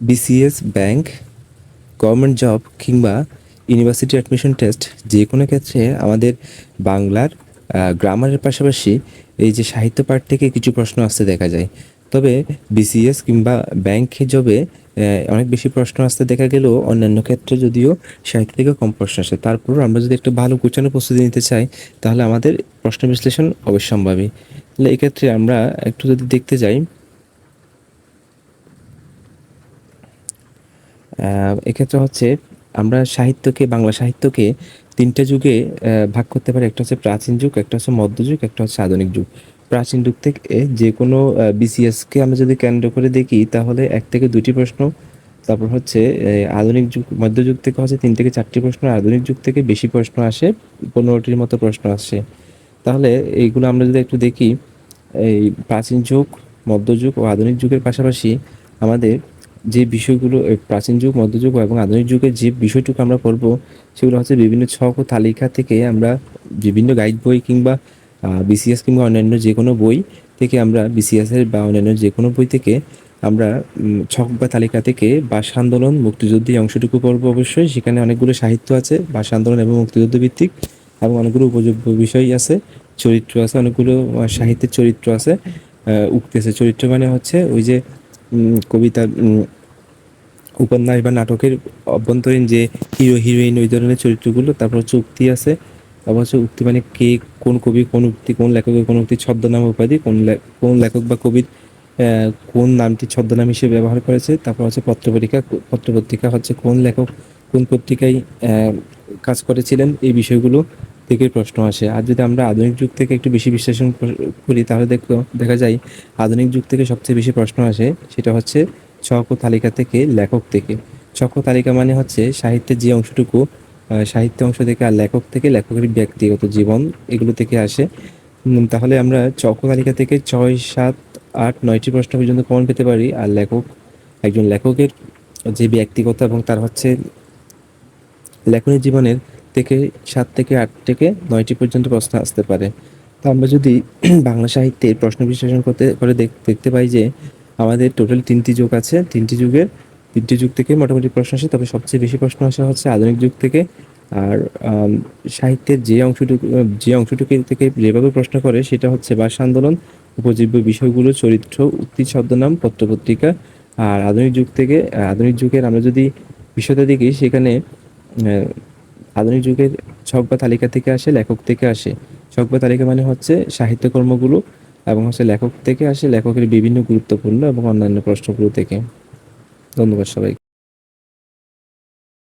BCS bank government job কিংবা university admission test যে কোনো ক্ষেত্রে আমাদের বাংলার গ্রামারের পাশাপাশি এই যে সাহিত্য পাঠ থেকে কিছু প্রশ্ন আসতে দেখা যায়। তবে বিসিএস কিংবা ব্যাংক জবে অনেক বেশি প্রশ্ন আসতে দেখা গেলেও অন্যান্য ক্ষেত্রে যদিও সাহিত্য থেকে কম প্রশ্ন আসে। তারপর আমরা যদি একটা ভালো কোচানো প্রস্তুতি নিতে চাই, তাহলে আমাদের প্রশ্ন বিশ্লেষণ অবশ্যম্ভাবী। তাহলে এক্ষেত্রে আমরা একটু যদি দেখতে যাই এক্ষেত্রে হচ্ছে আমরা সাহিত্যকে, বাংলা সাহিত্যকে তিনটা যুগে ভাগ করতে পারি। একটা হচ্ছে প্রাচীন যুগ, একটা হচ্ছে মধ্যযুগ একটা হচ্ছে আধুনিক যুগ। প্রাচীন যুগ থেকে যে কোনো বিসিএসকে আমরা যদি কেন্দ্র করে দেখি, তাহলে এক থেকে দুটি প্রশ্ন, তারপর হচ্ছে আধুনিক যুগ মধ্যযুগ থেকে হচ্ছে তিন থেকে চারটি প্রশ্ন আধুনিক যুগ থেকে বেশি প্রশ্ন আসে, পনেরোটির মতো প্রশ্ন আসে। তাহলে এইগুলো আমরা যদি একটু দেখি, এই প্রাচীন যুগ মধ্যযুগ ও আধুনিক যুগের পাশাপাশি আমাদের যে বিষয়গুলো প্রাচীন যুগ মধ্যযুগ এবং আধুনিক যুগের যে বিষয়টুকু আমরা পড়ব, সেগুলো হচ্ছে বিভিন্ন ছক ও তালিকা থেকে আমরা বিভিন্ন গাইড বই কিংবা বিসিএস কিংবা অন্যান্য যে কোনো বই থেকে আমরা বিসিএস এর বা অন্যান্য যে কোনো বই থেকে আমরা ছক বা তালিকা থেকে ভাষা আন্দোলন মুক্তিযুদ্ধ এই অংশটুকু পড়ব অবশ্যই। সেখানে অনেকগুলো সাহিত্য আছে, ভাষা আন্দোলন এবং মুক্তিযুদ্ধ ভিত্তিক এবং অনেকগুলো উপযোগ্য বিষয় আছে। চরিত্র আছে, অনেকগুলো সাহিত্যের চরিত্র আছে উক্তি আছে। চরিত্র মানে হচ্ছে ওই যে কবিতা উপন্যাস বা নাটকের অভ্যন্তরীণ যে হিরো, হিরোইন ওই ধরনের চরিত্রগুলো, তারপর হচ্ছে উক্তি আছে, তারপর হচ্ছে উক্তি মানে কে, কোন কবি, কোন উক্তি, কোন লেখকের কোন উক্তি ছদ্মনাম উপাধি, কোন কোন লেখক বা কবির কোন নামটি ছদ্মনাম হিসেবে ব্যবহার করেছে, তারপর হচ্ছে পত্রপত্রিকা পত্রপত্রিকা হচ্ছে কোন লেখক কোন পত্রিকায় কাজ করেছিলেন, এই বিষয়গুলো থেকে প্রশ্ন আসে। আর যদি আমরা আধুনিক যুগ থেকে একটু বেশি বিশ্লেষণ করি তাহলে দেখো, দেখা যায় আধুনিক যুগ থেকে সবচেয়ে বেশি প্রশ্ন আসে, সেটা হচ্ছে ছক ও তালিকা থেকে লেখক থেকে। ছক ও তালিকা মানে হচ্ছে সাহিত্যের যে অংশটুকু সাহিত্য অংশ থেকে আর লেখক থেকে লেখকের ব্যক্তিগত জীবন এগুলো থেকে আসে। তাহলে আমরা ও তালিকা থেকে ছয়, সাত, আট, নয়টি প্রশ্ন পর্যন্ত কমন পেতে পারি। আর লেখক, একজন লেখকের যে ব্যক্তিগত এবং তার হচ্ছে লেখনী জীবনের থেকে সাত থেকে আট থেকে নয়টি পর্যন্ত প্রশ্ন আসতে পারে। তো আমরা যদি বাংলা সাহিত্যের প্রশ্ন বিশ্লেষণ করতে, করে দেখ- দেখতে পাই যে আমাদের টোটাল তিনটি যুগ আছে। তিনটি যুগের, তিনটি যুগ থেকে মোটামুটি প্রশ্ন আসে, তবে সবচেয়ে বেশি প্রশ্ন আসা হচ্ছে আধুনিক যুগ থেকে। আর সাহিত্যের যে অংশটুকু যে অংশটুকু থেকে যেভাবে প্রশ্ন করে, সেটা হচ্ছে ভাষা আন্দোলন, উপজীব্য বিষয়গুলো, চরিত্র, উক্তি, ছদ্মনাম, পত্রপত্রিকা। আর আধুনিক যুগ থেকে, আধুনিক যুগের আমরা যদি বিষয়টা দেখি, সেখানে আধুনিক যুগের ছক বা তালিকা থেকে আসে, লেখক থেকে আসে। ছক বা তালিকা মানে হচ্ছে সাহিত্যকর্মগুলো এবং হচ্ছে লেখক থেকে আসে, লেখকের বিভিন্ন গুরুত্বপূর্ণ এবং অন্যান্য প্রশ্নগুলো থেকে। ধন্যবাদ সবাই